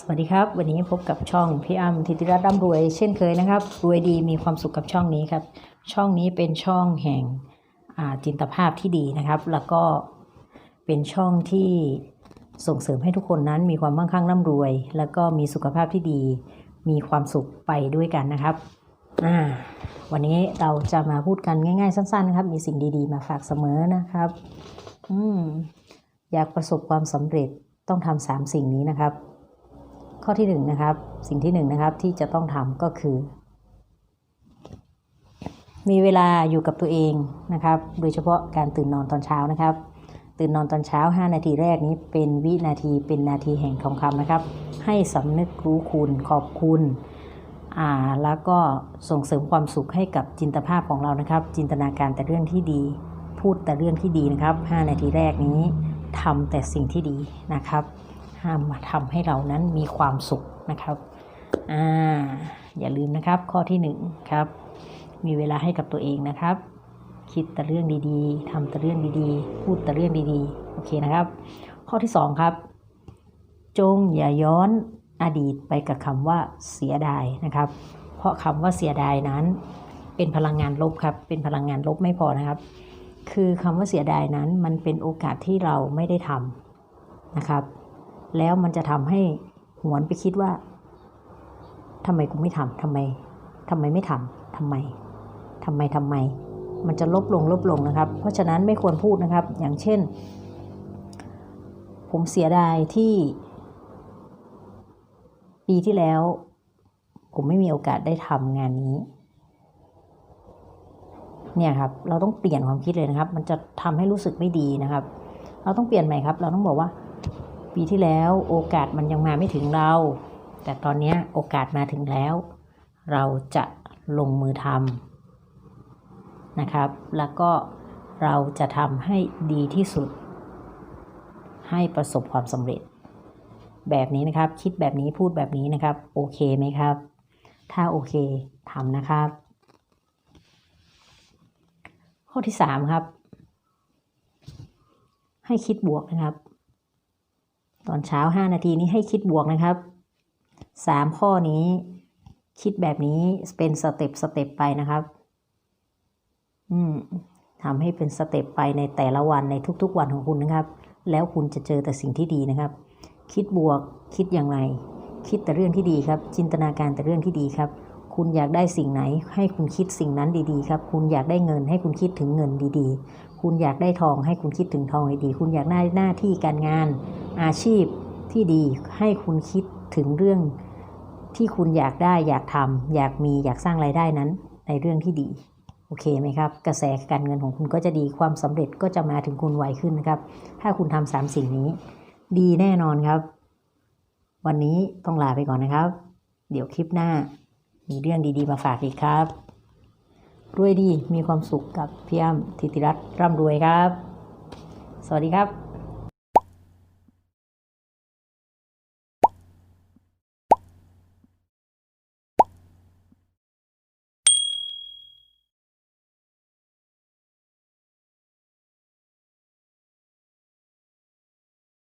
สวัสดีครับ วันนี้พบกับช่องพี่อ้ำธิติรัตน์ร่ำรวยเช่นเคยนะครับ รวยดีมีความสุขกับช่องนี้ครับ ช่องนี้เป็นช่องแห่งจินตภาพที่ดีนะครับ แล้วก็เป็นช่องที่ส่งเสริมให้ทุกคนนั้นมีความมั่งคั่งร่ำรวย แล้วก็มีสุขภาพที่ดี มีความสุขไปด้วยกันนะครับวันนี้เราจะมาพูดกันง่าย ๆ สั้น ๆ นะครับ มีสิ่งดี ๆ มาฝากเสมอนะครับ อืมอยากประสบความสำเร็จต้องทำสามสิ่งนี้นะครับ ข้อที่หนึ่งนะครับ สิ่งที่หนึ่งนะครับที่จะต้องทำก็คือ มีเวลาอยู่กับตัวเองนะครับ โดยเฉพาะการตื่นนอนตอนเช้านะครับ ตื่นนอนตอนเช้า 5 นาทีแรกนี้เป็นวินาทีเป็นนาทีแห่งทองคำนะครับ ให้สำนึกรู้คุณขอบคุณอ่าแล้วก็ส่งเสริมความสุขให้กับจินตภาพของเรานะครับ จินตนาการแต่เรื่องที่ดี พูดแต่เรื่องที่ดีนะครับ 5 นาทีแรกนี้ทำแต่สิ่งที่ดีนะครับ ทำให้เรานั้นมีความสุขนะครับอ่าอย่าลืมนะครับข้อที่หนึ่งครับ มีเวลาให้กับตัวเองนะครับ คิดแต่เรื่องดีๆทำแต่เรื่องดีๆ พูดแต่เรื่องดีๆโอเคนะครับ ข้อที่สองครับ จงอย่าย้อนอดีตไปกับคำว่าเสียดายนะครับ เพราะคำว่าเสียดายนั้น เป็นพลังงานลบครับ เป็นพลังงานลบไม่พอนะครับ คือคำว่าเสียดายนั้นมันเป็นโอกาสที่เราไม่ได้ทำนะครับ แล้วมันจะทำให้หวนไปคิดว่าทำไมกูไม่ทำทำไมทำไมไม่ทำทำไมทำไมทำไม มันจะลบลงลบลงนะครับ เพราะฉะนั้นไม่ควรพูดนะครับ อย่างเช่น ผมเสียดายที่ ปีที่แล้ว ผมไม่มีโอกาสได้ทำงานนี้เนี่ยครับเราต้องเปลี่ยนความคิดเลยนะครับ มันจะทำให้รู้สึกไม่ดีนะครับ เราต้องเปลี่ยนใหม่ครับ เราต้องบอกว่า ปีที่แล้วโอกาสมันยังมาไม่ถึงเรา แต่ตอนนี้โอกาสมาถึงแล้ว เราจะลงมือทำนะครับ แล้วก็เราจะทำให้ดีที่สุด ให้ประสบความสำเร็จ แบบนี้นะครับคิดแบบนี้พูดแบบนี้นะครับ โอเคไหมครับ ถ้าโอเคทำนะครับ ข้อที่สามครับ ให้คิดบวกนะครับ ตอนเช้า 5 นาทีนี้ให้คิดบวกนะครับ 3 ข้อนี้ คิดแบบนี้เป็นสเต็ปสเต็ปไปนะครับ อืมทำให้เป็นสเต็ปไปในแต่ละวันในทุกๆวันของคุณนะครับ แล้วคุณจะเจอแต่สิ่งที่ดีนะครับ คิดบวกคิดอย่างไร คิดแต่เรื่องที่ดีครับ จินตนาการแต่เรื่องที่ดีครับ คุณอยากได้สิ่งไหน ให้คุณคิดสิ่งนั้นดีๆครับ คุณอยากได้เงินให้คุณคิดถึงเงินดีๆ คุณอยากได้ทองให้คุณคิดถึงทองดีๆ คุณอยากได้หน้าที่การงาน อาชีพที่ดีให้คุณคิดถึงเรื่องที่คุณอยากได้อยากทำอยากมีอยากสร้างรายได้นั้น ในเรื่องที่ดี โอเคไหมครับ กระแสการเงินของคุณก็จะดีความสำเร็จก็จะมาถึงคุณไวขึ้นนะครับ ถ้าคุณทำสามสิ่งนี้ ดีแน่นอนครับ วันนี้ต้องลาไปก่อนนะครับ เดี๋ยวคลิปหน้า มีเรื่องดีๆมาฝากอีกครับรวยดีมีความสุขกับพี่อ้ำธิติรัตน์ร่ำรวยครับ สวัสดีครับ